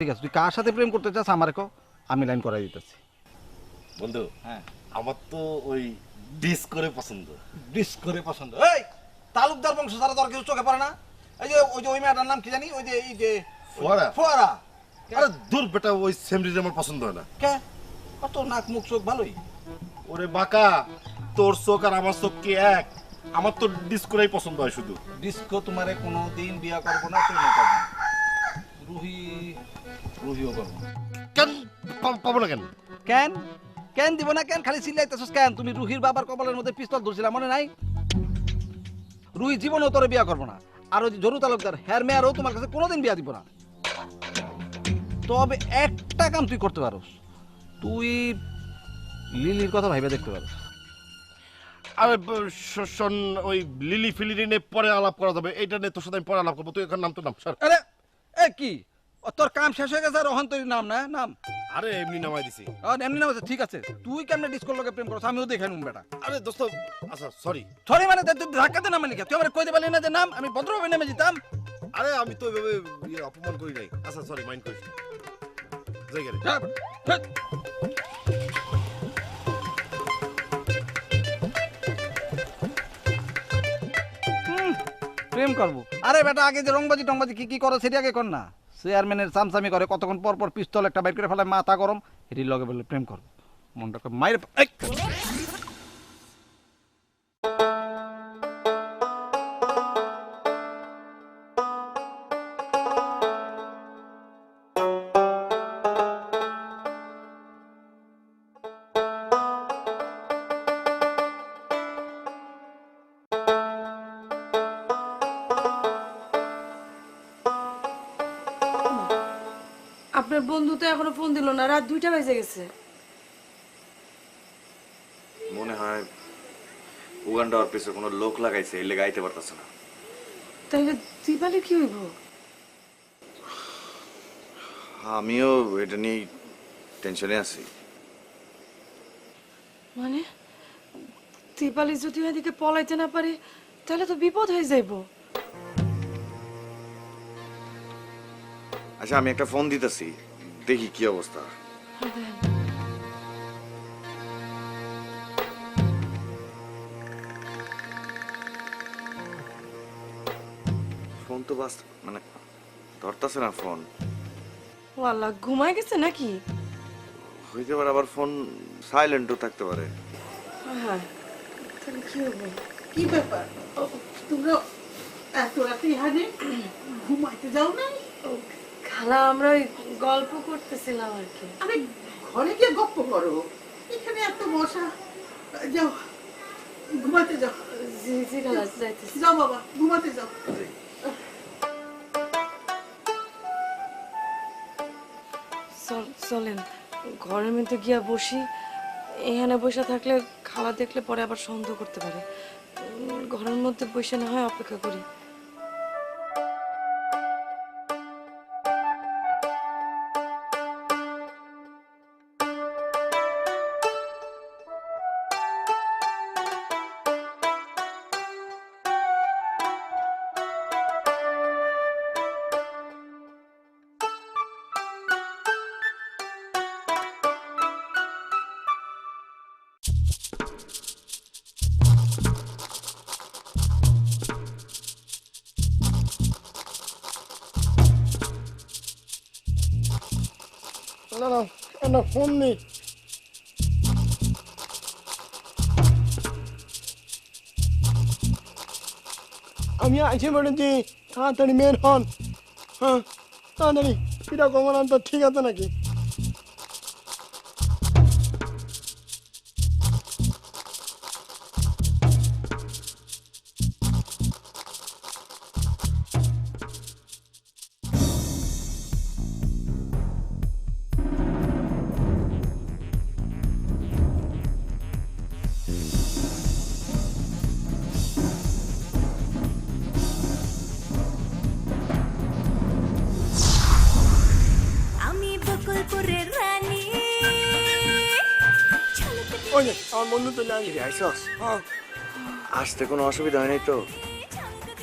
ঠিক আছে তুই কার সাথে প্রেম করতে চাস আমার কো আমি লাইন করাই দিতেছি। বন্ধু হ্যাঁ। আমার তো ওই ডিস করে পছন্দ। ডিস করে পছন্দ। এই তালুকদার বংশ সারা তোর কিছু চোখে পড়ে না। এই যে ওই যে ওই মেয়েটার নাম কি জানি? ওই যে এই যে ফোয়ারা? ফোয়ারা। আরে দূর বেটা ওই সেমরিজ আমার পছন্দ হয় না। কে? কত নাক মুখ চোখ ভালোই। ওরে বাকা তোর চোখ আর আমার চোখ কি এক? আমার তো ডিস করেই পছন্দ হয় শুধু। ডিস্কো তোমারে কোনো দিন বিয়া করব না তুই না। করব রুহি কেন? পাবো না কেন? কেন? কেন দিব না কেন? খালি চিল্লাইতেছস কেন? তুমি রুহির বাবার কপালের মধ্যে পিস্তল ধরছিলা মনে নাই? রুহি জীবনেও তোরে বিয়া করব না। আর ওই যে জরু তালুকদার হ্যার মেয়ারও তোমার কাছে কোনোদিন বিয়া দিব না। তবে একটা কাম তুই করতে পারোস। তুই লিলির কথা ভাইবে দেখতে পারোস। আরে শোন ওই লিলি ফিলিরি নিয়ে পরে আলাপ করা যাবে। এটা নিয়ে তোর সাথে আমি পরে আলাপ করব। তুই এখন নাম তো নাম স্যার আরে এ কি? তোর কাম শেষ হয়ে গেছে আর রহন তৈরি নাম না? নাম? আরে এমনি নামাই দিছি। আর এমনি নাম ঠিক আছে। তুই কেমনে ডিসকোর লোকে প্রেম করছ? আমিও দেখে নুম বেটা। আরে দোস্ত আচ্ছা সরি সরি মানে তুই ধাক্কাতে নামে নাকি তুই আমার পারলি না যে নাম আমি ভদ্রভাবে নেমে যেতাম। আরে আমি তো এভাবে ইয়ে অপমান করি নাই। আচ্ছা সরি মাইন্ড করিস যাই গেলে। যা, হেৎ। হুম, প্রেম করব। আরে বেটা আগে যে রংবাজি টংবাজি কি কি করো সেটা আগে কর না। চেয়ারম্যানের চামচামি করে, কতক্ষণ পর পর পিস্তল একটা বাইর করে ফেলে, মাথা গরম এটির লগে বলে প্রেম করব। মনটা করে মায়ের আপনার বন্ধু তো এখনও ফোন দিল না রাত দুইটা বেজে গেছে। মনে হয় উগান্ডার পিছনে কোনো লোক লাগাইছে এলে গাইতে পারতেছে না। তাইলে দিপালে কি হইব? আমিও এটা নিয়ে টেনশনে আছি। মানে? দীপালি যদি এদিকে পলাইতে না পারে তাহলে তো বিপদ হয়ে যাইব। আচ্ছা আমি একটা ফোন দিতেছি। দেখি কি অবস্থা। ফোন তো বাস মানে ধরতেছে না ফোন। ও আল্লাহ ঘুমায় গেছে নাকি? হইতে পারে আবার ফোন সাইলেন্টও থাকতে পারে। হ্যাঁ তাহলে কি হইব কি ব্যাপার? ও, তোমরা এত রাতে এখানে ঘুমাইতে যাও না খালা আমরা ওই গল্প করতেছিলাম আর কি। আরে ঘরে গিয়ে গপ্প করো। এখানে এত মশা। যাও ঘুমাতে যাও। জি জি খালা যাইতেছি। যাও বাবা ঘুমাতে যাও। চল চলেন ঘরের মধ্যে গিয়া বসি। এখানে বসে থাকলে খালা দেখলে পরে আবার সন্দেহ করতে পারে। ঘরের মধ্যে বসে না হয় অপেক্ষা করি। না না না, ফোন নেই। আমি আইসে বলেছি তাড়াতাড়ি মেন হন। হ্যাঁ তাড়াতাড়ি। কীরকম তো ঠিক আছে নাকি? বকুলপুরের রানী ওই আমার বন্ধু চলে আসবে আইসস আসতে কোনো অসুবিধা হয় নাই তো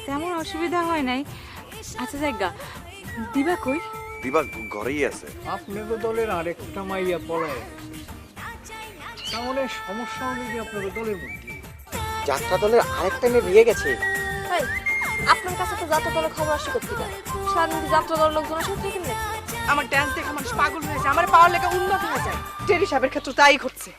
তেমন অসুবিধা হয় নাই। আচ্ছা জায়গা দিবা কই? দিবা ঘরেই আছে। আপনাদের দলের আরেকটা মাইয়া পলায়। মানে সমস্যা হলো যে আপনাদের দলের মধ্যে। যাত্রা দলের আরেকটা মেয়ে বিয়ে গেছে। ভাই আপনার কাছে তো যাত্রা দলের খবর আসে করতে সারাদিন যাত্রা দলের লোকজনের সাথে কেন আমার ডান্স দেখে মানুষ পাগল হয়েছে আমার পাওয়ার লেগে উন্নত হয়ে যায়। টেরি সাহেবের ক্ষেত্রে তাই ঘটছে।